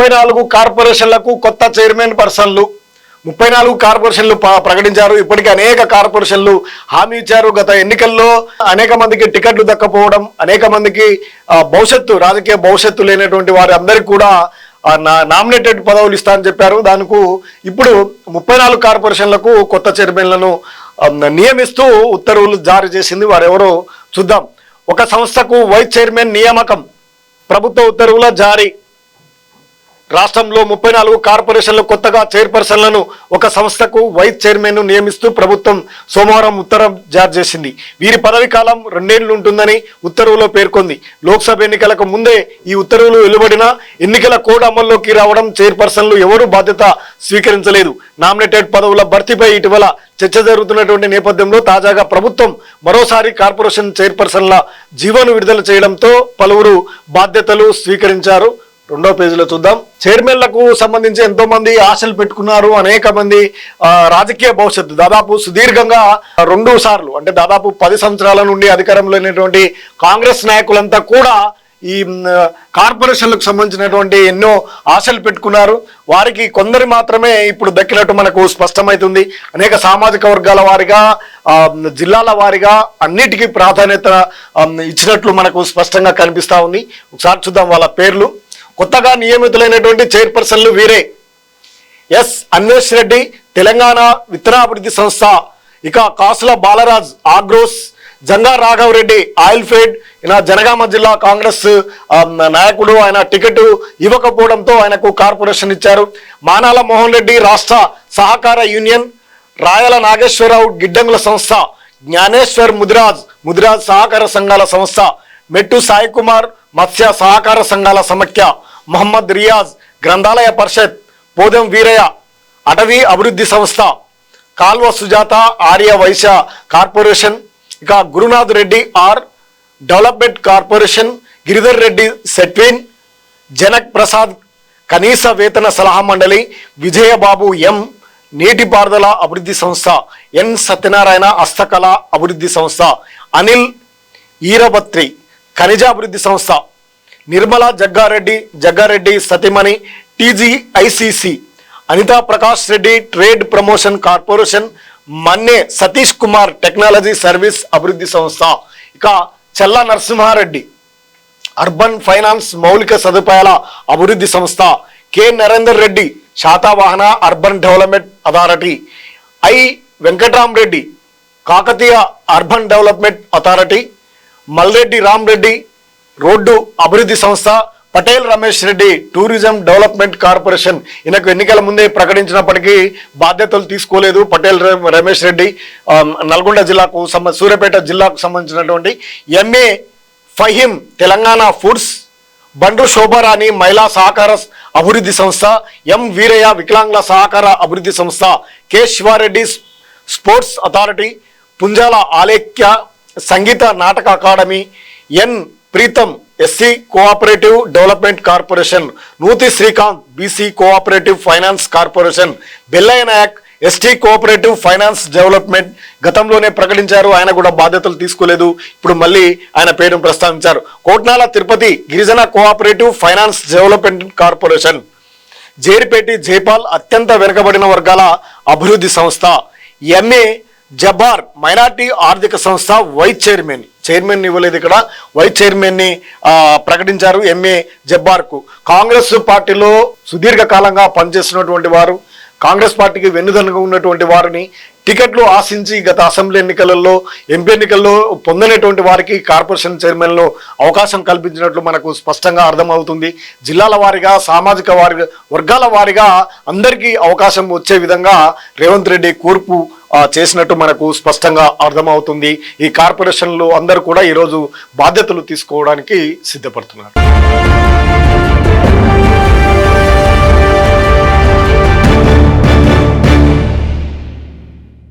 ముప్పై నాలుగు కార్పొరేషన్లకు కొత్త చైర్మన్ పర్సన్లు. ముప్పై నాలుగు కార్పొరేషన్లు ప్రకటించారు. ఇప్పటికే అనేక కార్పొరేషన్లు హామీ ఇచ్చారు. గత ఎన్నికల్లో అనేక మందికి టికెట్లు దక్కపోవడం అనేక మందికి భవిష్యత్తు రాజకీయ భవిష్యత్తు లేనటువంటి వారి అందరికీ కూడా నా- నామినేటెడ్ పదవులు ఇస్తా అని చెప్పారు. దానికి ఇప్పుడు ముప్పై నాలుగు కార్పొరేషన్లకు కొత్త చైర్మన్లను నియమిస్తూ ఉత్తర్వులు జారీ చేసింది వారెవరో చూద్దాం. ఒక సంస్థకు వైస్ చైర్మన్ నియామకం. ప్రభుత్వ ఉత్తర్వుల జారీ. రాష్ట్రంలో ముప్పై నాలుగు కార్పొరేషన్లు కొత్తగా చైర్పర్సన్లను ఒక సంస్థకు వైస్ చైర్మన్ నియమిస్తూ ప్రభుత్వం సోమవారం ఉత్తర్వు జారీ చేసింది. వీరి పదవి కాలం రెండేళ్ళు ఉంటుందని ఉత్తర్వులో పేర్కొంది. లోక్సభ ఎన్నికలకు ముందే ఈ ఉత్తర్వులు వెలువడిన ఎన్నికల కోడ్ అమల్లోకి రావడం చైర్పర్సన్లు ఎవరూ బాధ్యత స్వీకరించలేదు. నామినేటెడ్ పదవుల భర్తీపై ఇటీవల చర్చ జరుగుతున్నటువంటి నేపథ్యంలో తాజాగా ప్రభుత్వం మరోసారి కార్పొరేషన్ చైర్పర్సన్ల జీవోను విడుదల చేయడంతో పలువురు బాధ్యతలు స్వీకరించారు. రెండో పేజీలో చూద్దాం. చైర్మన్లకు సంబంధించి ఎంతో మంది ఆశలు పెట్టుకున్నారు అనేక మంది రాజకీయ భవిష్యత్తు. దాదాపు సుదీర్ఘంగా రెండు సార్లు అంటే దాదాపు పది సంవత్సరాల నుండి అధికారంలో లేనటువంటి కాంగ్రెస్ నాయకులంతా కూడా ఈ కార్పొరేషన్లకు సంబంధించినటువంటి ఎన్నో ఆశలు పెట్టుకున్నారు. వారికి కొందరు మాత్రమే ఇప్పుడు దక్కినట్టు మనకు స్పష్టమవుతుంది అనేక సామాజిక వర్గాల వారిగా జిల్లాల వారిగా అన్నిటికీ ప్రాధాన్యత ఇచ్చినట్లు మనకు స్పష్టంగా కనిపిస్తూ ఉంది. ఒకసారి చూద్దాం వాళ్ళ పేర్లు. కొత్తగా నియమితులైనటువంటి చైర్పర్సన్లు వీరే. ఎస్ అన్వేష్ రెడ్డి తెలంగాణ విత్తనాభివృద్ధి సంస్థ. ఇక Kasula Balaraj Agros Janga Raghav Reddy oil fed ఈయన జనగామ జిల్లా కాంగ్రెస్ నాయకుడు. ఆయన టికెట్ ఇవ్వకపోవడంతో ఆయనకు కార్పొరేషన్ ఇచ్చారు. మానాల మోహన్ రెడ్డి రాష్ట్ర సహకార యూనియన్ రాయల నాగేశ్వరరావు గిడ్డంగుల సంస్థ జ్ఞానేశ్వర్ ముదిరాజ్ ముదిరాజ్ సహకార సంఘాల సంస్థ మెట్టు సాయికుమార్ మత్స్య సహకార సంఘాల సమఖ్య మహమ్మద్ రియాజ్ గ్రంథాలయ పరిషత్ పోదెం వీరయ్య అటవీ అభివృద్ధి సంస్థ కాల్వ సుజాత ఆర్య వైశ్య కార్పొరేషన్ ఇక Gurunath Reddy R development corporation Giridhar Reddy Setwin Janak Prasad కనీస వేతన సలహా మండలి విజయబాబు ఎం నీటిపారుదల అభివృద్ధి సంస్థ ఎన్ సత్యనారాయణ హస్తకళ అభివృద్ధి సంస్థ అనిల్ ఈరబత్రి ఖనిజాభివృద్ధి సంస్థ Nirmala Jaggareddy Jaggareddy సతిమణి TGICC Anitha Prakash Reddy trade promotion corporation Manne Satish Kumar technology service అభివృద్ధి సంస్థ. ఇక చెల్ల నరసింహారెడ్డి అర్బన్ ఫైనాన్స్ మౌలిక సదుపాయాల అభివృద్ధి సంస్థ. K Narender Reddy Satavahana urban development authority. I Venkatramreddy Kakatiya urban development authority. Malreddy Ramareddy road అభివృద్ధి సంస్థ Patel Ramesh Reddy tourism development corporation ఈయనకు ఎన్నికల ముందే ప్రకటించినప్పటికీ బాధ్యతలు తీసుకోలేదు పటేల్ రమేష్ రెడ్డి. నల్గొండ జిల్లాకు సంబ సూర్యాపేట జిల్లాకు సంబంధించినటువంటి ఎంఏ ఫహీం తెలంగాణ ఫుడ్స్ బండ్రు శోభారాణి మహిళా సహకార అభివృద్ధి సంస్థ ఎం వీరయ్య వికలాంగుల సహకార అభివృద్ధి సంస్థ K Shivareddy sports authority Punjala Alekhya Sangeetha Nataka academy N Preetham SC cooperative development corporation Nuthi Srikanth BC cooperative finance corporation Bellaiah Nayak ST cooperative finance development గతంలోనే ప్రకటించారు. ఆయన కూడా బాధ్యతలు తీసుకోలేదు. ఇప్పుడు మళ్ళీ ఆయన పేరును ప్రస్తావించారు. కోట్నాల తిరుపతి గిరిజన cooperative finance development corporation Jeripeti Jaipal అత్యంత వెనుకబడిన వర్గాల అభివృద్ధి సంస్థ ఎంఏ జబార్ మైనార్టీ ఆర్థిక సంస్థ వైస్ చైర్మన్. చైర్మన్ ఇవ్వలేదు ఇక్కడ. వైస్ చైర్మన్ని ప్రకటించారు ఎంఏ జబ్బార్కు. కాంగ్రెస్ పార్టీలో సుదీర్ఘకాలంగా పనిచేస్తున్నటువంటి వారు కాంగ్రెస్ పార్టీకి వెన్నుదన్నుగా ఉన్నటువంటి వారిని టికెట్లు ఆశించి గత అసెంబ్లీ ఎన్నికలలో ఎంపీ ఎన్నికల్లో పొందనటువంటి వారికి కార్పొరేషన్ చైర్మన్లో అవకాశం కల్పించినట్లు మనకు స్పష్టంగా అర్థమవుతుంది. జిల్లాల వారిగా సామాజిక వారి వర్గాల వారిగా అందరికీ అవకాశం వచ్చే విధంగా రేవంత్ రెడ్డి కూర్పు చేసినట్టు మనకు స్పష్టంగా అర్థమవుతుంది. ఈ కార్పొరేషన్లు అందరూ కూడా ఈరోజు బాధ్యతలు తీసుకోవడానికి సిద్ధపడుతున్నారు.